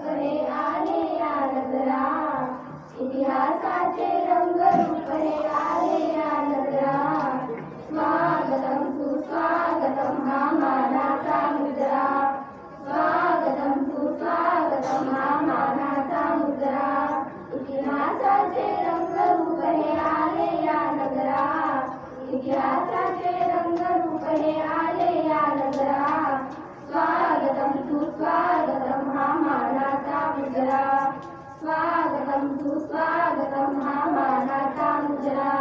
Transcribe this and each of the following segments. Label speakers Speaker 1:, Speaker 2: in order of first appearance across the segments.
Speaker 1: रूप आले या नगरा इतिहासाचे रंग हे आले या नगरा स्वागतम सुस्वागतम हा मानाचा मुद्रा स्वागतम सुस्वागतम हा मानाचा मुद्रा इतिहासाचे रंग हे आले या नगरा इतिहासाचे रंग हे आले या नगरा स्वागतम सुस्वागतम सुस्वागतम हा मानाचा मुद्रा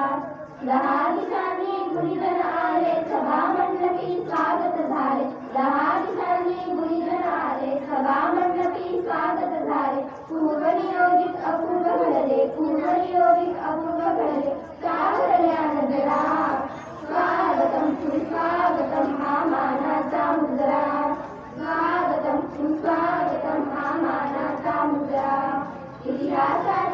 Speaker 1: दहा दिशांनी गुरुजन आले सभा मंडपी स्वागत झाले. दहा दिशांनी गुरुजन आले सभा मंडपी स्वागत झाले. पूर्वनियोजित अपूर्व घडले पूर्वनियोजित अपूर्व घडले. का घडल्या नगरा स्वागतम सुस्वागतम हा मानाचा मुद्रा स्वागतम सुस्वागतम हा मानाचा मुद्रा इतिहासात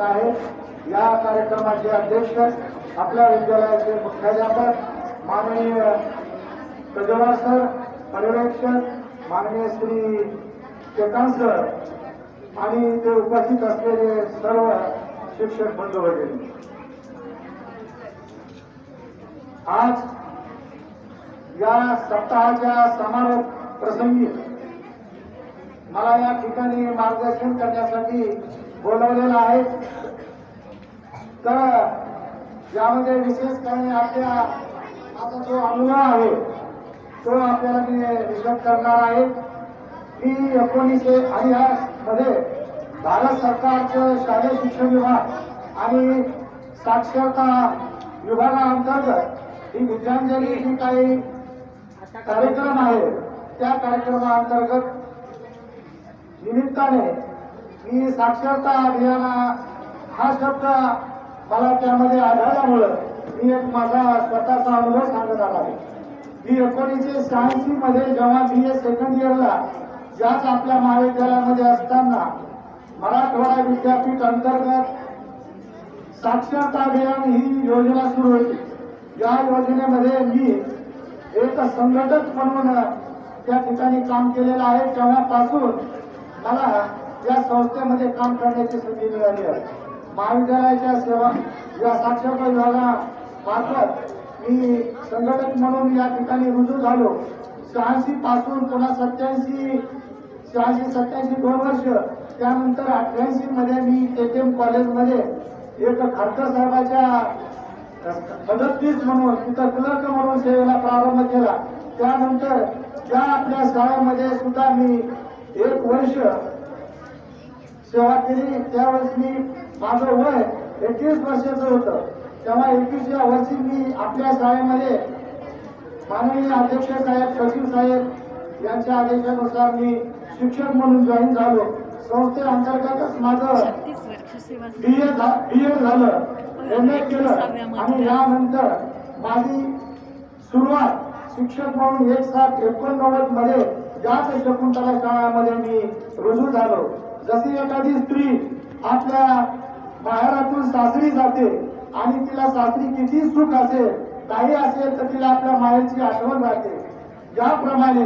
Speaker 2: आहे. या कार्यक्रमाचे अध्यक्ष आपल्या विद्यालयाचे मुख्याध्यापक माननीय प्रज्वला सर पर्यवेक्षक माननीय श्री केकांत सर आणि ते उपस्थित असलेले सर्व शिक्षक बंधू वगैरे आज या सप्ताहाच्या समारोप प्रसंगी मला या ठिकाणी मार्गदर्शन करण्यासाठी बोलवलेला आहे. तर यामध्ये विशेष काही आपल्या आता जो अनुभव आहे तो आपल्याला मी विशद करणार आहे. की एकोणीसशे मध्ये भारत सरकारचं शालेय शिक्षण विभाग आणि साक्षरता विभागाअंतर्गत ही विद्यांजली जी काही कार्यक्रम आहे त्या कार्यक्रमाअंतर्गत निमित्ताने मी साक्षरता अभियान हा शब्द मला त्यामध्ये आढळल्यामुळं मी एक माझा स्वतःचा अनुभव सांगत आला आहे. मी एकोणीसशे शहाऐंशी मध्ये जेव्हा बी ए सेकंड इयरला ज्याच आपल्या महाविद्यालयामध्ये असताना मराठवाडा विद्यापीठ अंतर्गत साक्षरता अभियान ही योजना सुरू होती. या योजनेमध्ये मी एक संघटक म्हणून त्या ठिकाणी काम केलेलं आहे. तेव्हापासून मला या संस्थेमध्ये काम करण्याची संधी मिळाली आहे. महाविद्यालयाच्या सेवा या साक्षरता विभागामार्फत मी संघटक म्हणून या ठिकाणी रुजू झालो. शहाऐंशी पासून पुन्हा सत्याऐंशी शहाऐंशी सत्याऐंशी दोन वर्ष त्यानंतर अठ्ठ्याऐंशी मध्ये मी एम कॉलेजमध्ये एक खारकर साहेबाच्या मदतनीस म्हणून तिथं क्लर्क म्हणून सेवेला प्रारंभ केला. त्यानंतर त्या आपल्या शाळेमध्ये सुद्धा मी एक वर्ष सेवा केली त्यावेळेस मी माझं वय एकवीस वर्षाचं होतं. तेव्हा एकवीसव्या वर्षी मी आपल्या शाळेमध्ये माननीय अध्यक्ष साहेब सचिव साहेब यांच्या आदेशानुसार मी शिक्षक म्हणून जॉईन झालो.
Speaker 3: संस्थे अंतर्गतच माझं
Speaker 2: बी ए बी एड झालं. एम ए केलं. आणि यानंतर माझी सुरुवात शिक्षक म्हणून एक सात एकोणनव्वदमध्ये याच शकुंतला शाळामध्ये मी रुजू झालो. जशी एखादी स्त्री आपल्या माहेरातून सासरी जाते आणि तिला सासरी किती सुख असेल काही असेल तर तिला आपल्या माहेरची आठवण राहते. याप्रमाणे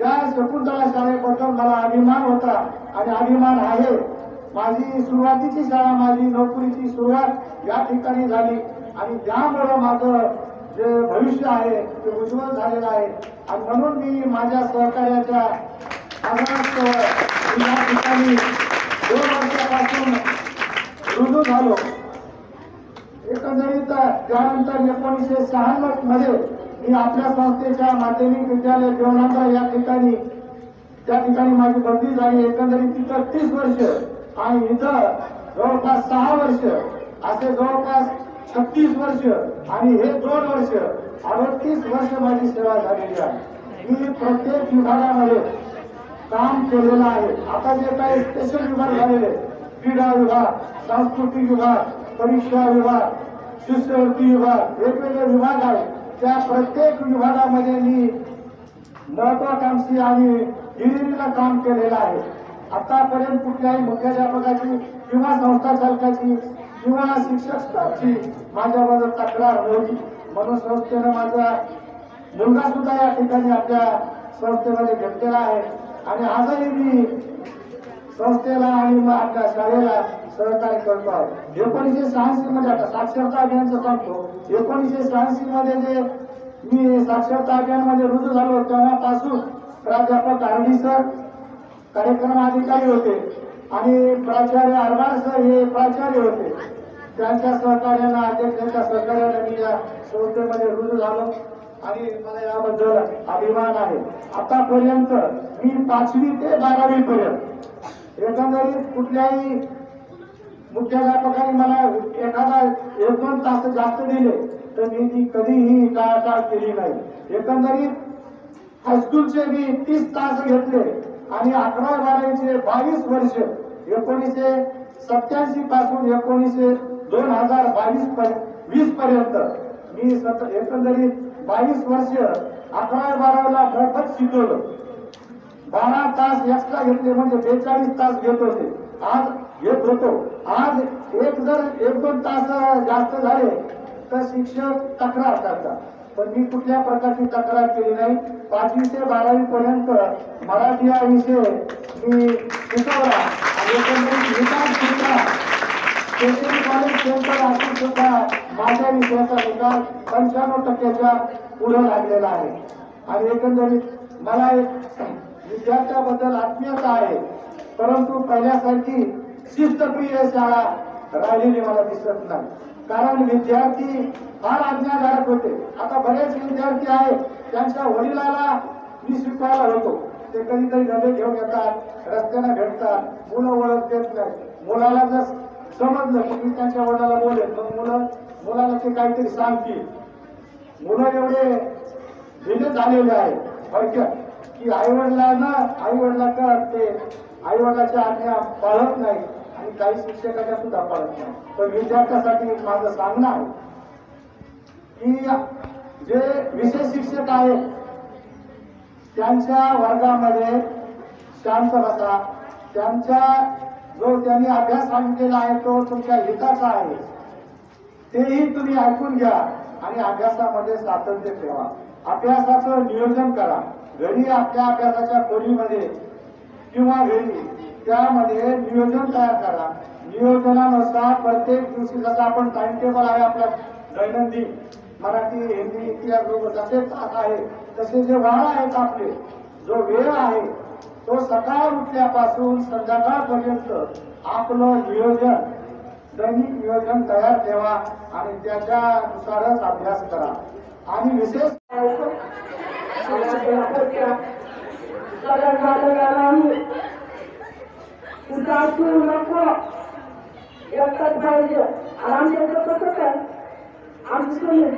Speaker 2: या शकुंतला शाळेबद्दल मला अभिमान होता आणि अभिमान आहे. माझी सुरुवातीची शाळा माझी नोकरीची सुरुवात या ठिकाणी झाली आणि त्यामुळं माझं जे भविष्य आहे ते उज्ज्वल झालेलं आहे. आणि म्हणून मी माझ्या सहकार्याच्या या ठिकाणी दोन वर्षापासून रुजू झालो. एकंदरीत त्यानंतर एकोणीसशे शहाण्णवमध्ये मी आपल्या संस्थेच्या माध्यमिक विद्यालय देवनांदा या ठिकाणी त्या ठिकाणी माझी बदली झाली. एकंदरीत तिथं तीस वर्ष आणि इथं जवळपास सहा वर्ष असे जवळपास छत्तीस वर्ष आणि हे दोन वर्ष अडतीस वर्ष माझी सेवा झालेली आहे. मी प्रत्येक विभागामध्ये काम केलेलं आहे. आता जे काही स्पेशल विभाग झालेले क्रीडा विभाग सांस्कृतिक विभाग परीक्षा विभाग शिष्यवृत्ती विभाग वेगवेगळे विभाग आहेत. त्या प्रत्येक विभागामध्ये मी महत्वाकांक्षी आणि हिरिरीला काम केलेलं आहे. आतापर्यंत कुठल्याही मुख्याध्यापकाची किंवा संस्था चालकाची किंवा शिक्षक स्टाफची माझ्याबद्दल तक्रार नव्हती. म्हणून संस्थेनं माझा मुलगा सुद्धा या ठिकाणी आपल्या संस्थेमध्ये घेतलेला आहे. आणि आजही मी संस्थेला आणि मग आपल्या शाळेला सहकार्य करतो आहोत. एकोणीसशे शहाऐंशी मध्ये आता साक्षरता अभियानचं सांगतो एकोणीसशे शहाऐंशी मध्ये जे मी साक्षरता अभियानमध्ये रुजू झालो तेव्हापासून प्राध्यापक आरडी सर कार्यक्रम अधिकारी होते. आणि प्राचार्य अरबार सर हे प्राचार्य होते. त्यांच्या सहकार्यानं अध्यक्षांच्या सहकार्यानं मी या संस्थेमध्ये रुजू झालो. आणि मला याबद्दल अभिमान आहे. आतापर्यंत मी पाचवी ते बारावी पर्यंत. एकंदरीत कुठल्याही मुख्याध्यापकांनी मला एखादा एक दोन तास जास्त दिले तर मी ती कधीही टाळाटाळ केली नाही. एकंदरीत हायस्कूलचे मी तीस तास घेतले आणि अकरा बारावीचे बावीस वर्ष एकोणीसशे सत्याऐंशी पासून एकोणीसशे दोन हजार बावीस वीस पर्यंत मी सत एकंदरीत बावीस वर्ष अकरा बारावीला मोफत शिकवलं. बारा तास एक्स्ट्रा घेतले म्हणजे बेचाळीस तास घेत होते. आज घेत होतो. आज एक जर एक दोन तास जास्त झाले तर शिक्षक तक्रार करतात. पण मी कुठल्या प्रकारची तक्रार केली नाही. पाचवी ते बारावी पर्यंत मराठी हा विषय मी शिकवला. आणि एकंदरीत विकास सुद्धा सुद्धा माझ्या विषयाचा निकाल पंच्याण्णव टक्क्याच्या पुढे लागलेला आहे आणि एकंदरीत मला एक विद्यार्थ्याबद्दल आत्मीयता आहे परंतु पहिल्यासारखी शिस्तप्रिय शाळा राहिलेली मला दिसत नाही कारण विद्यार्थी फार आज्ञाधारक होते आता बरेच विद्यार्थी आहेत त्यांच्या वडिलाला मी स्वीकारला होतो ते कधीतरी डबे घेऊन येतात रस्त्याने भेटतात मुलं ओळख नाही. मुलाला जर समजलं की मी त्यांच्या वडिलाला बोलेल मग मुलं मुलाला ते काहीतरी सांगतील. मुलं एवढे भिन्न झालेले आहे थोडक्यात की आई वडिलांना आई वडिलांना ते आई वडिलाच्या आज्ञा पाळत नाही आणि काही शिक्षकांना सुद्धा पाळत नाही तर विद्यार्थ्यासाठी माझं सांगणं आहे की जे विशेष शिक्षक आहेत त्यांच्या वर्गामध्ये शांत बसा. त्यांच्या जो त्यांनी अभ्यास सांगितलेला आहे तो तुमच्या हिताचा आहे. तेही तुम्ही ऐकून घ्या आणि अभ्यासामध्ये सातत्य ठेवा. अभ्यासाचं नियोजन करा. घरी आपल्या अभ्यासाच्या खोलीमध्ये किंवा घरी त्यामध्ये नियोजन तयार करा. नियोजनानुसार प्रत्येक दिवशी जसं आपण टाइम टेबल आहे आपल्या दैनंदिन मराठी हिंदी इतिहास लोक जसे तास आहे तसे जे वार आहेत आपले जो वेळ आहे तो सकाळ उठल्यापासून संध्याकाळपर्यंत आपलं नियोजन दैनिक नियोजन तयार ठेवा आणि त्याच्यानुसारच अभ्यास करा आणि विशेष
Speaker 3: एकटाच पाहिजे आणि आमच्या इथं कसं काय आमची सून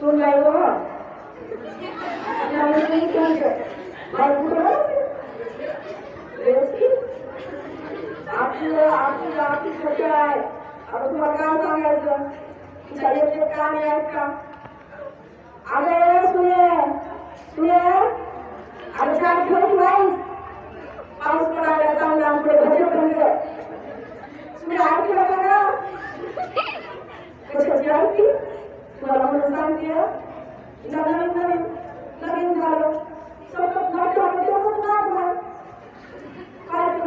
Speaker 3: सून नाही हो नाही नाही सांगते. बाई कुठं आपली आपली आपली छोटी आहे आता तुम्हाला काय सांगायचं तिच्या काम आहेत का अरे सुने सुने अरे काय खरंच नाही पाऊस पडायला चांगला आमकडे भजे पडले तुम्ही ऐकलं का ना कशाची आरती तुम्हाला म्हणून सांगते नवीन नवीन नवीन झालं. सतत नाटकामध्ये तेवढंच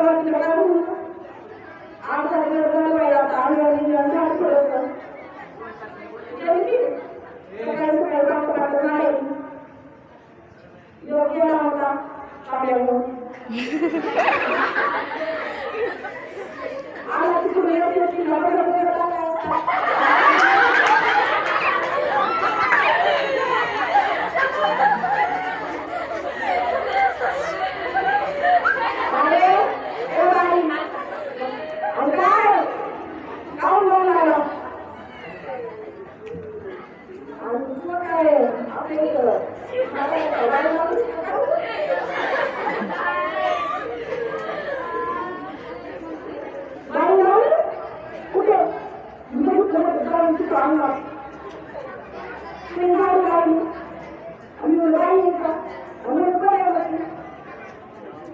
Speaker 3: তাহলে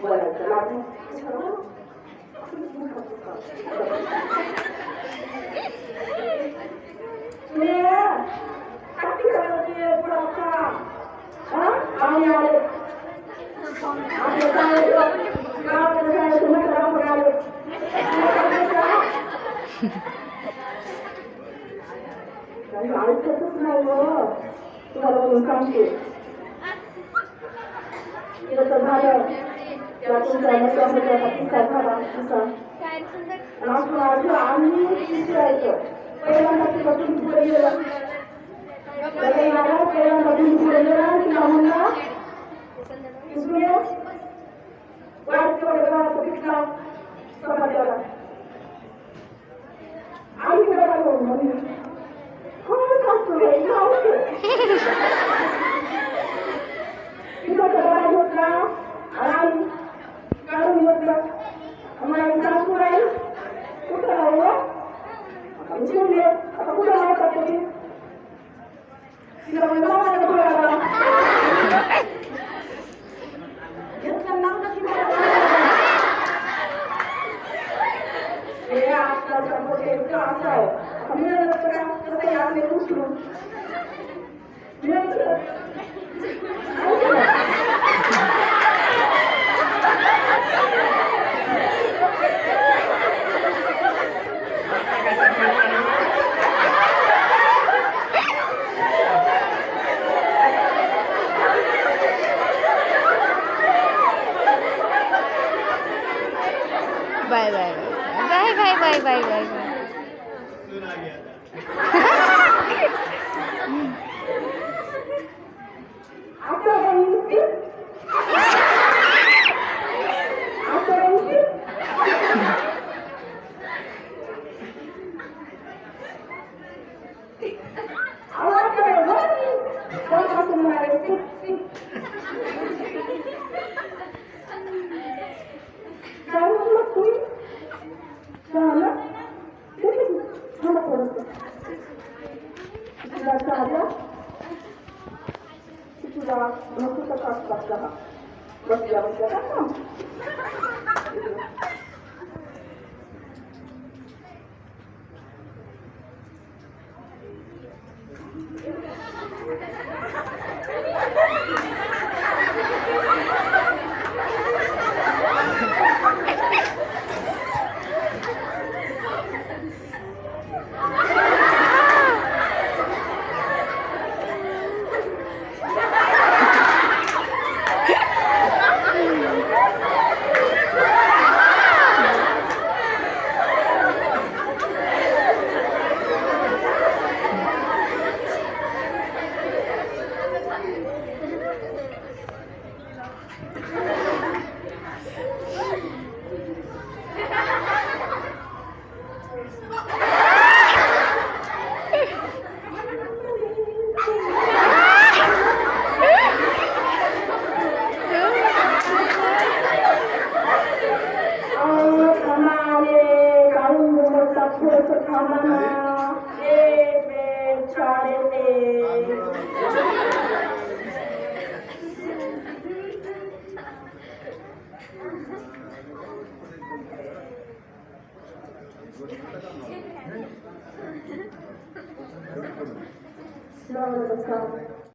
Speaker 3: 뭐라 그랬죠? 마지막처럼 내가 딱지가 여기에 불었다 사이로 나한테 لا
Speaker 4: تنسى نفسك لا تنسى طبعا العفو العفو عني
Speaker 3: شكراً ويلا تكتب بوليرا لكن على كلام بدون بوليرا كلامنا اسمه وعدت ولا تكتب صفحة عم بقول لهم هو كسر يا ну ты как так сказала? Вот я вот я так сам. Namaskar.